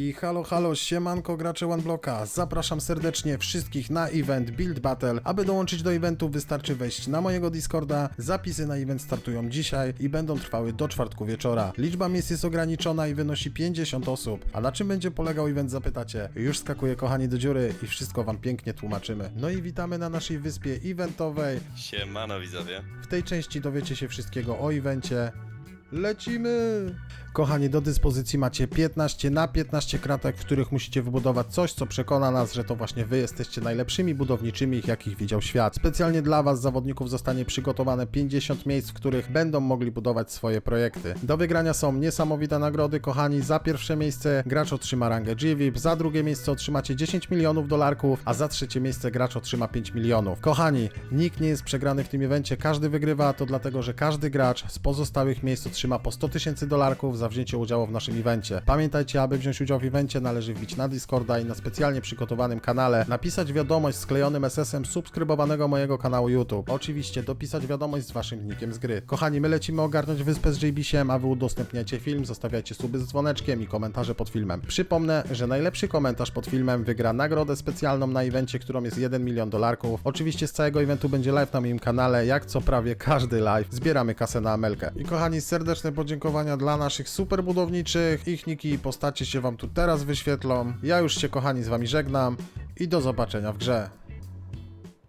I halo, halo, siemanko gracze OneBlocka. Zapraszam serdecznie wszystkich na event Build Battle. Aby dołączyć do eventu wystarczy wejść na mojego Discorda. Zapisy na event startują dzisiaj i będą trwały do czwartku wieczora. Liczba miejsc jest ograniczona i wynosi 50 osób. A na czym będzie polegał event zapytacie? Już skakuję kochani do dziury i wszystko wam pięknie tłumaczymy. No i witamy na naszej wyspie eventowej. Siemano widzowie. W tej części dowiecie się wszystkiego o evencie. Lecimy! Kochani, do dyspozycji macie 15 na 15 kratek, w których musicie wybudować coś, co przekona nas, że to właśnie wy jesteście najlepszymi budowniczymi, jakich widział świat. Specjalnie dla was, zawodników, zostanie przygotowane 50 miejsc, w których będą mogli budować swoje projekty. Do wygrania są niesamowite nagrody, kochani. Za pierwsze miejsce gracz otrzyma rangę GVIP, za drugie miejsce otrzymacie 10 milionów dolarków, a za trzecie miejsce gracz otrzyma 5 milionów. Kochani, nikt nie jest przegrany w tym evencie, każdy wygrywa, to dlatego, że każdy gracz z pozostałych miejsc otrzyma po 100 tysięcy dolarków za wzięcie udziału w naszym evencie. Pamiętajcie, aby wziąć udział w evencie należy wbić na Discorda i na specjalnie przygotowanym kanale, napisać wiadomość sklejonym SS-em subskrybowanego mojego kanału YouTube. Oczywiście dopisać wiadomość z waszym nikiem z gry. Kochani, my lecimy ogarnąć wyspę z JBC-em, a wy udostępniacie film, zostawiacie suby z dzwoneczkiem i komentarze pod filmem. Przypomnę, że najlepszy komentarz pod filmem wygra nagrodę specjalną na evencie, którą jest 1 milion dolarków. Oczywiście z całego eventu będzie live na moim kanale, jak co prawie każdy live. Zbieramy kasę na Amelkę. I kochani, serdeczne podziękowania dla naszych super budowniczych. Ich niki i postacie się wam tu teraz wyświetlą. Ja już się kochani z wami żegnam i do zobaczenia w grze.